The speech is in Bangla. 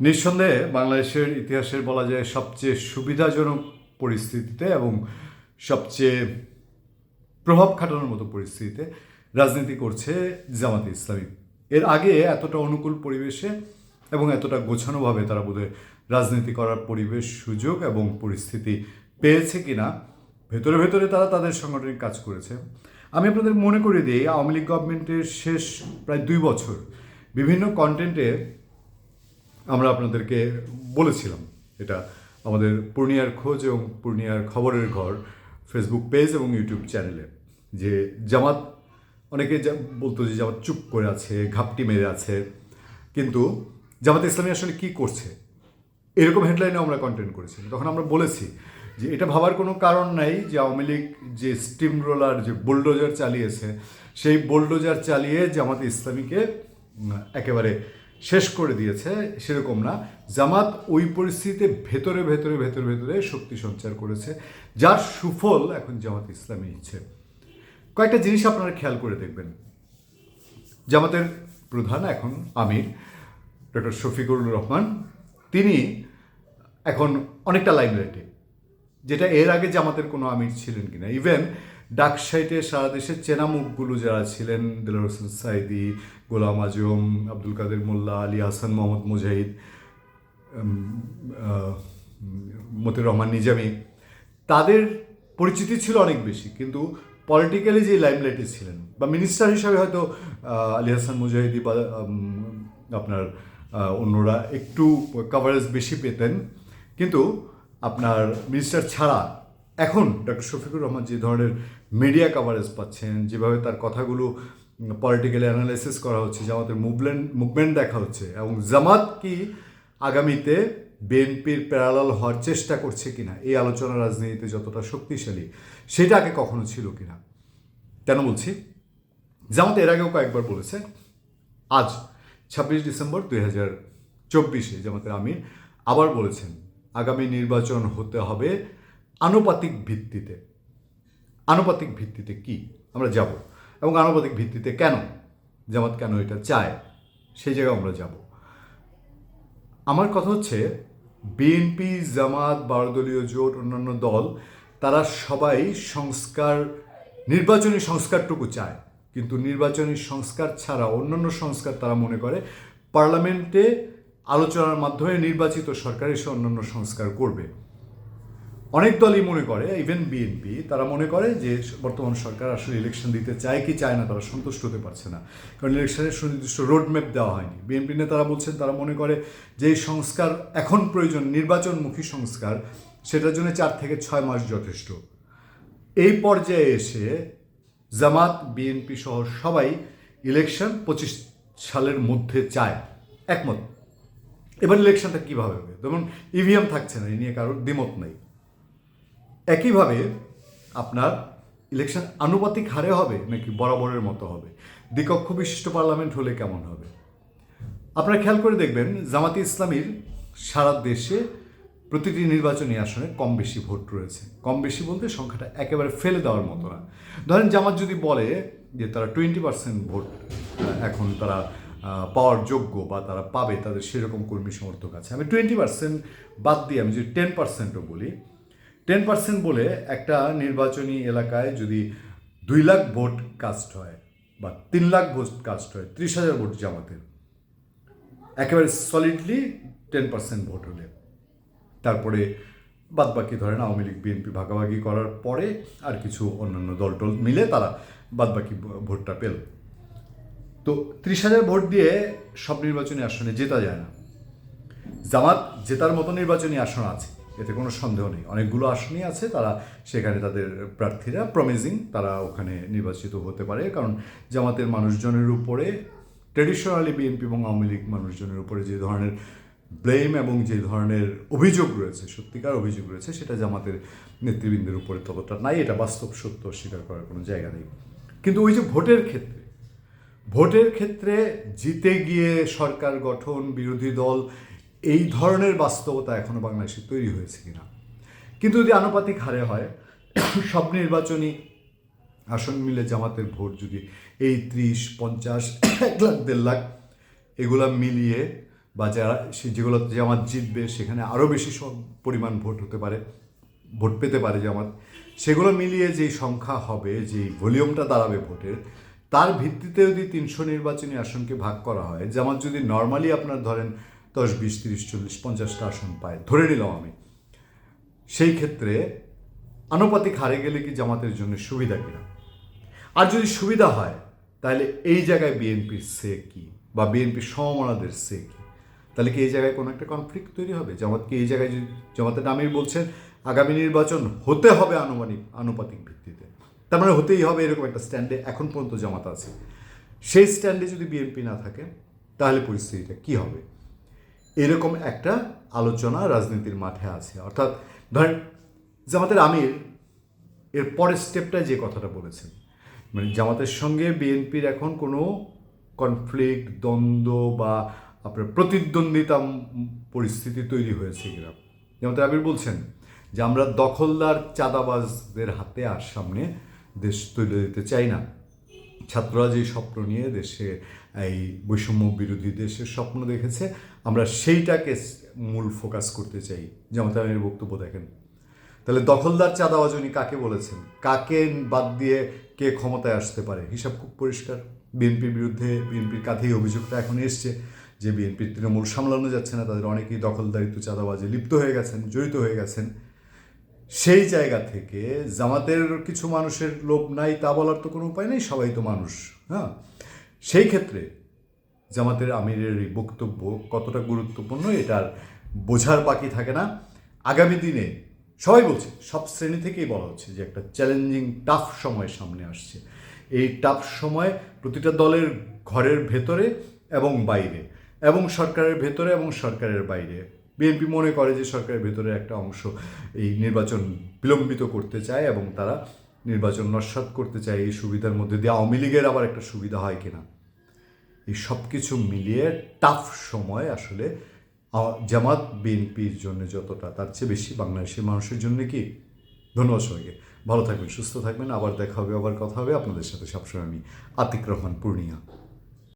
নিঃসন্দেহে বাংলাদেশের ইতিহাসের বলা যায় সবচেয়ে সুবিধাজনক পরিস্থিতিতে এবং সবচেয়ে প্রভাব খাটানোর মতো পরিস্থিতিতে রাজনীতি করছে জামাতে ইসলামী। এর আগে এতটা অনুকূল পরিবেশে এবং এতটা গোছানোভাবে তারা বোধহয় রাজনীতি করার পরিবেশ, সুযোগ এবং পরিস্থিতি পেয়েছে কিনা, ভেতরে ভেতরে তারা তাদের সাংগঠনিক কাজ করেছে। আমি আপনাদের মনে করে দিই, আওয়ামী লীগ গভর্নমেন্টের শেষ প্রায় দুই বছর বিভিন্ন কন্টেন্টে আমরা আপনাদেরকে বলেছিলাম, এটা আমাদের পূর্ণিয়ার খোঁজ এবং পূর্ণিয়ার খবরের ঘর ফেসবুক পেজ এবং ইউটিউব চ্যানেলে যে জামাত, অনেকে যা- বলতো যে জামাত চুপ করে আছে, ঘাপটি মেরে আছে, কিন্তু জামাত ইসলামী আসলে কি করছে? এরকম হেডলাইনে আমরা কন্টেন্ট করেছি। তখন আমরা বলেছি যে এটা ভাবার কোনো কারণ নাই যে আওয়ামী লীগ যে স্টিম রোলার যে বুলডোজার চালিয়েছে, সেই বুলডোজার চালিয়ে জামাত ইসলামীকে একেবারে শেষ করে দিয়েছে, সেরকম না। জামাত ওই পরিস্থিতিতে ভেতরে ভেতরে ভেতরে ভেতরে শক্তি সঞ্চার করেছে, যার সুফল এখন জামাত ইসলামী নিচ্ছে। কয়েকটা জিনিস আপনারা খেয়াল করে দেখবেন। জামাতের প্রধান এখন আমির, ডক্টর শফিকুর রহমান। তিনি এখন অনেকটা লাইমলাইটে যেটা এর আগে জামাতের কোনো আমির ছিলেন কিনা। ইভেন ডাক সাইটে সারা দেশের চেনা মুখগুলো যারা ছিলেন দিলার হোসেন সাইদি, গোলাম আজম, আব্দুল কাদের মোল্লা, আলী হাসান, মোহাম্মদ মুজাহিদ মতিউর রহমান নিজামি, তাদের পরিচিতি ছিল অনেক বেশি। কিন্তু পলিটিক্যালি যে লাইমলাইটে ছিলেন, বা মিনিস্টার হিসাবে হয়তো আলী হাসান মুজাহিদি বা আপনার অন্যরা একটু কাভারেজ বেশি পেতেন। কিন্তু আপনার মিনিস্টার ছাড়া এখন ডক্টর শফিকুর রহমান যে ধরনের মিডিয়া কাভারেজ পাচ্ছেন, যেভাবে তার কথাগুলো পলিটিক্যালি অ্যানালাইসিস করা হচ্ছে জামাতের মুভমেন্ট মুভমেন্ট দেখা হচ্ছে, এবং জামাত কি আগামীতে বিএনপির প্যারালাল হওয়ার চেষ্টা করছে কিনা, এই আলোচনা রাজনীতিতে যতটা শক্তিশালী, সেটা আগে কখনো ছিল কিনা, কেন বলছি? জামাত এর আগেও কয়েকবার বলেছে, আজ ছাব্বিশ ডিসেম্বর দুই হাজার চব্বিশে জামাতের আমির আবার বলেছেন, আগামী নির্বাচন হতে হবে আনুপাতিক ভিত্তিতে। আনুপাতিক ভিত্তিতে কি? আমরা যাব। এবং আনুপাতিক ভিত্তিতে কেন? জামাত কেন এটা চায়? সেই জায়গায় আমরা যাব। আমার কথা হচ্ছে বিএনপি জামাত, বারদলীয় জোট, অন্যান্য দল, তারা সবাই সংস্কার, নির্বাচনী সংস্কারটুকু চায়। কিন্তু নির্বাচনী সংস্কার ছাড়া অন্যান্য সংস্কার তারা মনে করে, পার্লামেন্টে আলোচনার মাধ্যমে নির্বাচিত সরকার এসে অন্যান্য সংস্কার করবে। অনেক দলই মনে করে ইভেন বিএনপি তারা মনে করে যে বর্তমান সরকার আসলে ইলেকশন দিতে চায় কি চায় না, তারা সন্তুষ্ট হতে পারছে না। কারণ ইলেকশনের সুনির্দিষ্ট রোডম্যাপ দেওয়া হয়নি। বিএনপি নেতারা বলছেন, তারা মনে করে যে সংস্কার এখন প্রয়োজন, নির্বাচনমুখী সংস্কার, সেটার জন্য চার থেকে ছয় মাস যথেষ্ট। এই পর্যায়ে এসে জামাত বিএনপি সহ সবাই ইলেকশন পঁচিশ সালের মধ্যে চায়। একমত। এবার ইলেকশনটা কীভাবে হবে? যেমন ইভিএম থাকছে না এই নিয়ে কারোর দ্বিমত নেই। একইভাবে আপনার ইলেকশন আনুপাতিক হারে হবে নাকি বরাবরের মতো হবে? দ্বিকক্ষ বিশিষ্ট পার্লামেন্ট হলে কেমন হবে? আপনারা খেয়াল করে দেখবেন জামাতি ইসলামীর সারা দেশে প্রতিটি নির্বাচনী আসনে কম বেশি ভোট রয়েছে। কম বেশি বলতে সংখ্যাটা একেবারে ফেলে দেওয়ার মতো না। ধরেন জামাত যদি বলে যে তারা টোয়েন্টি পার্সেন্ট ভোট এখন তারা পাওয়ার যোগ্য বা তারা পাবে, তাদের সেরকম কর্মী সমর্থক আছে, আমি টোয়েন্টি পার্সেন্ট বাদ দিয়ে আমি যদি টেন পার্সেন্টও বলি টেন পার্সেন্ট বলে একটা নির্বাচনী এলাকায় যদি দুই লাখ ভোট কাস্ট হয় বা তিন লাখ ভোট কাস্ট হয়, ত্রিশ হাজার ভোট জামাতের, একেবারে সলিডলি টেন পার্সেন্ট ভোট হলে। তারপরে বাদ বাকি ধরেন আওয়ামী লীগ, বিএনপি ভাগাভাগি করার পরে আর কিছু অন্যান্য দল টল মিলে তারা বাদ বাকি ভোটটা পেল। তো ত্রিশ হাজার ভোট দিয়ে সব নির্বাচনী আসনে জেতা যায় না। জামাত জেতার মতো নির্বাচনী আসন আছে। এতে কোনো সন্দেহ নেই। অনেকগুলো আসনই আছে, তারা সেখানে তাদের প্রার্থীরা প্রমিজিং তারা ওখানে নির্বাচিত হতে পারে। কারণ জামাতের মানুষজনের উপরে ট্রেডিশনালি বিএনপি এবং আওয়ামী লীগ মানুষজনের উপরে যে ধরনের ব্লেম এবং যে ধরনের অভিযোগ রয়েছে, সত্যিকার অভিযোগ রয়েছে, সেটা জামাতের নেতৃবৃন্দের উপরে ততটা নাই। এটা বাস্তব সত্য স্বীকার করার কোনো জায়গা নেই। কিন্তু ওই যে ভোটের ক্ষেত্রে ভোটের ক্ষেত্রে জিতে গিয়ে সরকার গঠন, বিরোধী দল এই ধরনের বাস্তবতা এখনও বাংলাদেশে তৈরি হয়েছে কিনা? কিন্তু যদি আনুপাতিক হারে হয়, সব নির্বাচনী আসন মিলে জামাতের ভোট যদি এই ত্রিশ, পঞ্চাশ, এক লাখ, দেড় লাখ এগুলা মিলিয়ে বা যারা সে যেগুলো জামাত জিতবে, সেখানে আরও বেশি পরিমাণ ভোট হতে পারে, ভোট পেতে পারে জামাত, সেগুলো মিলিয়ে যেই সংখ্যা হবে, যেই ভলিউমটা দাঁড়াবে ভোটের, তার ভিত্তিতে যদি তিনশো নির্বাচনী আসনকে ভাগ করা হয়, জামাত যদি নর্মালি আপনার ধরেন দশ বিশ তিরিশ চল্লিশ পঞ্চাশটা আসন পায়, ধরে নিলাম আমি। সেই ক্ষেত্রে আনুপাতিক হারে গেলে কি জামাতের জন্য সুবিধা কিনা? আর যদি সুবিধা হয়, তাহলে এই জায়গায় বিএনপির সে কি? বা বিএনপির সমমনাদের সে কি? তাহলে কি এই জায়গায় কোনো একটা কনফ্লিক্ট তৈরি হবে? জামাতকে এই জায়গায় যদি জামাতের আমির বলছেন, আগামী নির্বাচন হতে হবে আনুমানিক, আনুপাতিক ভিত্তিতে। তার মানে হতেই হবে এরকম একটা স্ট্যান্ডে এখন পর্যন্ত জামাত আছে। সেই স্ট্যান্ডে যদি বিএনপি না থাকে, তাহলে পরিস্থিতিটা কি হবে? এরকম একটা আলোচনা রাজনীতির মাঠে আছে। অর্থাৎ ধরেন জামাতের আমির এর পরের স্টেপটা যে কথাটা বলেছেন। মানে জামাতের সঙ্গে বিএনপির এখন কোনো কনফ্লিক্ট দ্বন্দ্ব বা আপনার প্রতিদ্বন্দ্বিতা পরিস্থিতি তৈরি হয়েছে কিনা। জামাতের আমির বলছেন যে, আমরা দখলদার, চাঁদাবাজদের হাতে আর সামনে দেশ তুলে দিতে চাই না। ছাত্ররা যে স্বপ্ন নিয়ে দেশে এই বৈষম্য বিরোধী দেশের স্বপ্ন দেখেছে। আমরা সেইটাকে মূল ফোকাস করতে চাই। যেমন তার বক্তব্য দেখেন। তাহলে দখলদার চাঁদাবাজ উনি কাকে বলেছেন? কাকে বাদ দিয়ে কে ক্ষমতায় আসতে পারে? হিসাব খুব পরিষ্কার। বিএনপির বিরুদ্ধে বিএনপির কাঁধেই অভিযোগটা এখন এসছে যে বিএনপির তৃণমূল সামলানো যাচ্ছে না। তাদের অনেকেই দখলদারিত্ব চাঁদাবাজে লিপ্ত হয়ে গেছেন, জড়িত হয়ে গেছেন। সেই জায়গা থেকে জামাতের কিছু মানুষের লোভ নাই তা বলার তো কোনো উপায় নেই। সবাই তো মানুষ হ্যাঁ? সেই ক্ষেত্রে জামাতের আমিরের এই বক্তব্য কতটা গুরুত্বপূর্ণ এটার বোঝার বাকি থাকে না। আগামী দিনে সবাই বলছে, সব শ্রেণি থেকেই বলা হচ্ছে যে একটা চ্যালেঞ্জিং টাফ সময় সামনে আসছে। এই টাফ সময় প্রতিটা দলের ঘরের ভেতরে এবং বাইরে এবং সরকারের ভেতরে এবং সরকারের বাইরে। বিএনপি মনে করে যে সরকারের ভেতরে একটা অংশ এই নির্বাচন বিলম্বিত করতে চায় এবং তারা নির্বাচন নস্বাত করতে চায়, এই সুবিধার মধ্যে দিয়ে আওয়ামী লীগের আবার একটা সুবিধা হয় কিনা। এই সব কিছু মিলিয়ে টাফ সময় আসলে জামাত, বিএনপির জন্য যতটা, তার চেয়ে বেশি বাংলাদেশের মানুষের জন্য কি? ধন্যবাদ সবাইকে। ভালো থাকবেন, সুস্থ থাকবেন। আবার দেখা হবে, আবার কথা হবে। আপনাদের সাথে সবসময় আমি আতিক রহমান, পূর্ণিয়া।